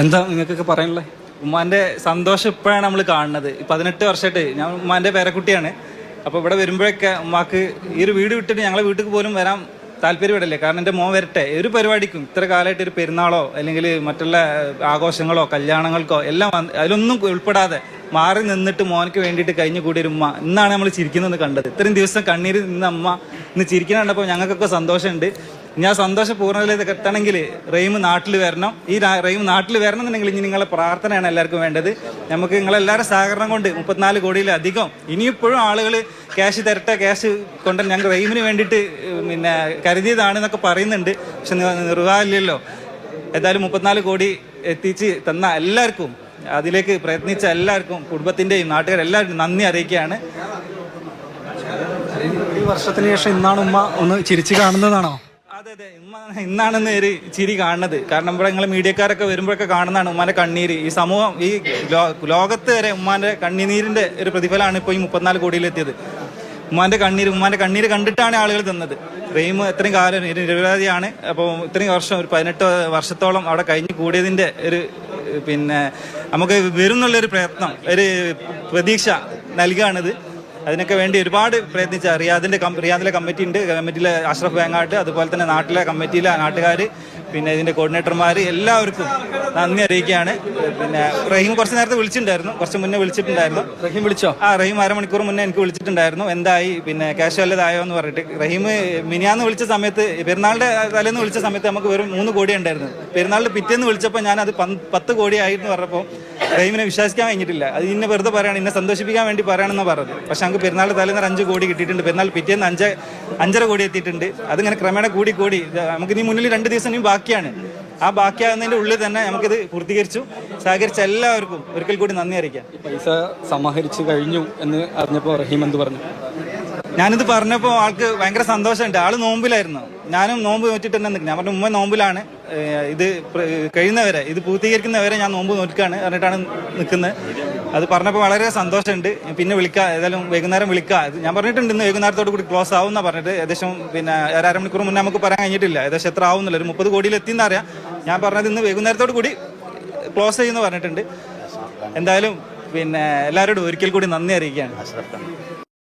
എന്താ നിങ്ങൾക്കൊക്കെ പറയാനുള്ളത് ഉമ്മാന്റെ സന്തോഷം ഇപ്പോഴാണ് നമ്മൾ കാണുന്നത്. പതിനെട്ട് വർഷമായിട്ട് ഞാൻ ഉമ്മാന്റെ പേരക്കുട്ടിയാണ്. അപ്പോൾ ഇവിടെ വരുമ്പോഴൊക്കെ ഉമ്മാക്ക് ഈ ഒരു വീട് വിട്ടിട്ട് ഞങ്ങളെ വീട്ടിൽ പോലും വരാൻ താല്പര്യപ്പെടില്ലേ കാരണം എന്റെ മോൻ വരട്ടെ. ഒരു പരിപാടിക്കും ഇത്ര കാലമായിട്ട് ഒരു പെരുന്നാളോ അല്ലെങ്കിൽ മറ്റുള്ള ആഘോഷങ്ങളോ കല്യാണങ്ങൾക്കോ എല്ലാം അതിലൊന്നും ഉൾപ്പെടാതെ മാറി നിന്നിട്ട് മോനക്ക് വേണ്ടിയിട്ട് കഴിഞ്ഞു കൂടിയ ഒരു ഉമ്മ ഇന്നാണ് നമ്മൾ ചിരിക്കുന്നത് കണ്ടത്. ഇത്രയും ദിവസം കണ്ണീര് നിന്ന അമ്മ ഇന്ന് ചിരിക്കുന്ന കണ്ടപ്പോൾ ഞങ്ങൾക്കൊക്കെ സന്തോഷമുണ്ട്. ഞാൻ സന്തോഷ പൂർണതയിലേക്ക് എത്തണമെങ്കിൽ റെയിം നാട്ടിൽ വരണം. ഈ റെയിം നാട്ടിൽ വരണം എന്നുണ്ടെങ്കിൽ ഇനി നിങ്ങളെ പ്രാർത്ഥനയാണ് എല്ലാവർക്കും വേണ്ടത്. നമുക്ക് നിങ്ങളെല്ലാവരും സഹകരണം കൊണ്ട് മുപ്പത്തിനാല് കോടിയിലധികം ഇനിയിപ്പോഴും ആളുകൾ ക്യാഷ് തരട്ടെ ക്യാഷ് കൊണ്ട് ഞങ്ങൾ റെയിമിന് വേണ്ടിയിട്ട് പിന്നെ പിന്നെ കരുതിയതാണെന്നൊക്കെ പറയുന്നുണ്ട്. പക്ഷെ നിർവാഹമില്ലല്ലോ. ഏതായാലും മുപ്പത്തിനാല് കോടി എത്തിച്ച് തന്ന എല്ലാവർക്കും അതിലേക്ക് പ്രയത്നിച്ച എല്ലാവർക്കും കുടുംബത്തിന്റെയും നാട്ടുകാരെല്ലാവർക്കും നന്ദി അറിയിക്കുകയാണ്. ഈ വർഷത്തിന് ശേഷം ഇന്നാണ് ഉമ്മ ഒന്ന് ചിരിച്ചു കാണുന്നതാണോ? അതെ അതെ. ഇന്നാണെന്ന് ഒരു ചിരി കാണുന്നത്. കാരണം ഇവിടെ നിങ്ങൾ മീഡിയക്കാരൊക്കെ വരുമ്പോഴൊക്കെ കാണുന്നതാണ് ഉമ്മാന്റെ കണ്ണീര്. ഈ സമൂഹം ഈ ലോകത്ത് വരെ ഉമ്മാന്റെ കണ്ണീരിന്റെ ഒരു പ്രതിഫലമാണ് ഇപ്പോൾ ഈ മുപ്പത്തിനാല് കോടിയിലെത്തിയത്. ഉമ്മാന്റെ കണ്ണീര് ഉമ്മാന്റെ കണ്ണീര് കണ്ടിട്ടാണ് ആളുകൾ തന്നത്. റെയിം ഇത്രയും കാലം ഒരു നിരപരാധിയാണ്. അപ്പോൾ ഇത്രയും വർഷം ഒരു പതിനെട്ട് വർഷത്തോളം അവിടെ കഴിഞ്ഞ് കൂടിയതിന്റെ ഒരു പിന്നെ നമുക്ക് വരും എന്നുള്ളൊരു പ്രയത്നം ഒരു പ്രതീക്ഷ നൽകുകയാണിത് അതിനൊക്കെ വേണ്ടി ഒരുപാട് പ്രയത്നിച്ച റിയാദിന്റെ കം- റിയാദിലെ കമ്മിറ്റി ഉണ്ട്. കമ്മിറ്റിയിലെ അഷ്റഫ് വേങ്ങാട്ട് അതുപോലെ തന്നെ നാട്ടിലെ കമ്മിറ്റിയിലെ നാട്ടുകാർ പിന്നെ ഇതിന്റെ കോർഡിനേറ്റർമാർ എല്ലാവർക്കും നന്ദി അറിയിക്കുകയാണ്. പിന്നെ റഹീം കുറച്ച് നേരത്തെ വിളിച്ചിട്ടുണ്ടായിരുന്നു. കുറച്ച് മുന്നേ വിളിച്ചിട്ടുണ്ടായിരുന്നു. റഹീം വിളിച്ചോ? ആ റഹീം അരമണിക്കൂർ മുന്നേ എനിക്ക് വിളിച്ചിട്ടുണ്ടായിരുന്നു. എന്തായി? പിന്നെ ക്യാഷ് വല്ലതായോ എന്ന് പറഞ്ഞിട്ട്. റഹീം മിനിയാന്ന് വിളിച്ച സമയത്ത് പെരുന്നാളിന്റെ തലേന്ന് വിളിച്ച സമയത്ത് നമുക്ക് വെറും മൂന്ന് കോടി ഉണ്ടായിരുന്നു പെരുന്നാളിന്റെ പിറ്റേന്ന് വിളിച്ചപ്പോൾ ഞാൻ അത് പത്ത് കോടി ആയിരുന്നു എന്ന് പറഞ്ഞപ്പോൾ റഹീമിനെ വിശ്വസിക്കാൻ കഴിഞ്ഞിട്ടില്ല. അത് ഇന്നെ വെറുതെ പറയാണ് ഇന്നെ സന്തോഷിപ്പിക്കാൻ വേണ്ടി പറയണമെന്ന് പറഞ്ഞത്. പക്ഷെ നമുക്ക് പെരുന്നാൾ തലേന്ന് അഞ്ച് കോടി കിട്ടിയിട്ടുണ്ട്. പെരുന്നാൾ പിറ്റേന്ന് അഞ്ച് അഞ്ചര കോടി എത്തിയിട്ടുണ്ട്. അതിങ്ങനെ ക്രമേണ കൂടി കൂടി. നമുക്ക് ഇനി മുന്നിൽ രണ്ട് ദിവസം ഇനി ബാക്കിയാണ്. ആ ബാക്കിയാകുന്നതിന്റെ ഉള്ളിൽ തന്നെ നമുക്കിത് പൂർത്തീകരിച്ചു. സഹകരിച്ച എല്ലാവർക്കും ഒരിക്കൽ കൂടി നന്ദി അറിയിക്കാം. പൈസ സമാഹരിച്ചു കഴിഞ്ഞു എന്ന് അറിഞ്ഞപ്പോൾ റഹീം എന്ത് പറഞ്ഞു? ഞാനിത് പറഞ്ഞപ്പോൾ ആൾക്ക് ഭയങ്കര സന്തോഷമുണ്ട്. ആൾ നോമ്പിലായിരുന്നു. ഞാനും നോമ്പ് നോറ്റിട്ട് തന്നെ നിൽക്കുന്നത് ഞാൻ ഉമ്മ നോമ്പിലാണ്. ഇത് കഴിയുന്നവരെ ഇത് പൂർത്തീകരിക്കുന്നവരെ ഞാൻ നോമ്പ് നോക്കുകയാണ് പറഞ്ഞിട്ടാണ് നിൽക്കുന്നത്. അത് പറഞ്ഞപ്പോൾ വളരെ സന്തോഷമുണ്ട്. പിന്നെ വിളിക്കാം ഏതായാലും വൈകുന്നേരം വിളിക്കാം. ഞാൻ പറഞ്ഞിട്ടുണ്ട് ഇന്ന് വൈകുന്നേരത്തോട് കൂടി ക്ലോസ് ആവുന്ന പറഞ്ഞിട്ട്. ഏകദേശം പിന്നെ ഒരു അരമണിക്കൂർ മുന്നേ നമുക്ക് പറയാൻ കഴിഞ്ഞിട്ടില്ല. ഏകദേശം എത്ര ആവുന്നില്ല ഒരു മുപ്പത് കോടിയിൽ എത്തിയെന്ന് അറിയാം. ഞാൻ പറഞ്ഞത് ഇന്ന് വൈകുന്നേരത്തോട് കൂടി ക്ലോസ് ചെയ്യുമെന്ന് പറഞ്ഞിട്ടുണ്ട്. എന്തായാലും പിന്നെ എല്ലാവരോടും ഒരിക്കൽ കൂടി നന്ദി അറിയിക്കുകയാണ്.